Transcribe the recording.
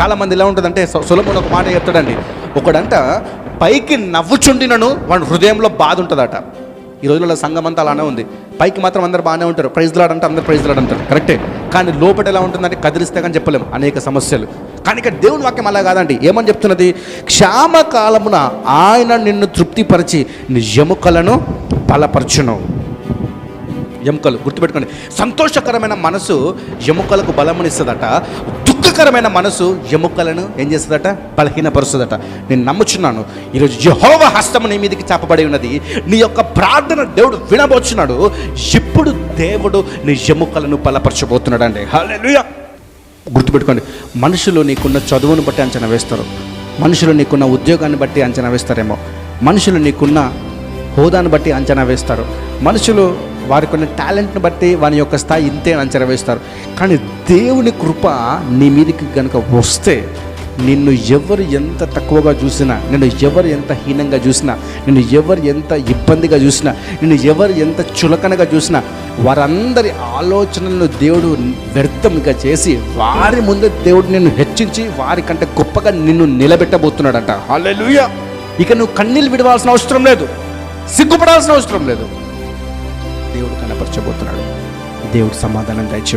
చాలా మంది ఎలా ఉంటుందంటే సొ- ఒక మాట చెప్తాడండి. ఒకడంట పైకి నవ్వుచుండినను వాడి హృదయంలో బాధ ఉంటుందట. ఈ రోజుల్లో సంఘం అంతా అలానే ఉంది. పైకి మాత్రం అందరు బాగానే ఉంటారు. ప్రైజ్ లాడంటే అందరు ప్రైజ్ లాడంటారు కరెక్టే. కానీ లోపల ఎలా ఉంటుందంటే కదిలిస్తే కానీ చెప్పలేము అనేక సమస్యలు. కానీ ఇక్కడ దేవుని వాక్యం అలా కాదండి. ఏమని చెప్తున్నది? క్షామకాలమున ఆయన నిన్ను తృప్తిపరిచి నీ ఎముకలను బలపరచును. ఎముకలు గుర్తుపెట్టుకోండి. సంతోషకరమైన మనసు ఎముకలకు బలమునిస్తుందట. దుఃఖకరమైన మనసు ఎముకలను ఏం చేస్తుందట? బలహీనపరుస్తుందట. నేను నమ్ముచున్నాను. ఈరోజు యహోవ హస్తము నీ మీదకి చాపబడి ఉన్నది. నీ యొక్క ప్రార్థన దేవుడు వినబోచున్నాడు. ఇప్పుడు దేవుడు నీ ఎముకలను బలపరచబోతున్నాడు అండి హల్లెలూయా! గుర్తుపెట్టుకోండి. మనుషులు నీకున్న చదువును బట్టి అంచనా వేస్తారు. మనుషులు నీకున్న ఉద్యోగాన్ని బట్టి అంచనా వేస్తారేమో. మనుషులు నీకున్న హోదాను బట్టి అంచనా వేస్తారు. మనుషులు వారికి ఉన్న టాలెంట్ని బట్టి వాని యొక్క స్థాయి ఇంతే అంచనా వేస్తారు. కానీ దేవుని కృప నీ మీదకి కనుక వస్తే నిన్ను ఎవరు ఎంత తక్కువగా చూసినా నిన్ను ఎవరు ఎంత హీనంగా చూసినా నిన్ను ఎవరు ఎంత ఇబ్బందిగా చూసినా నిన్ను ఎవరు ఎంత చులకనగా చూసినా వారందరి ఆలోచనలను దేవుడు వ్యర్థంగా చేసి వారి ముందు దేవుడు నిన్ను హెచ్చించి వారికంటే గొప్పగా నిన్ను నిలబెట్టబోతున్నాడంట. హల్లెలూయా. ఇక నువ్వు కన్నీళ్ళు విడవాల్సిన అవసరం లేదు. సిగ్గుపడాల్సిన అవసరం లేదు. దేవుడు కనపరచబోతున్నాడు. దేవుడు సమాధానం దయచే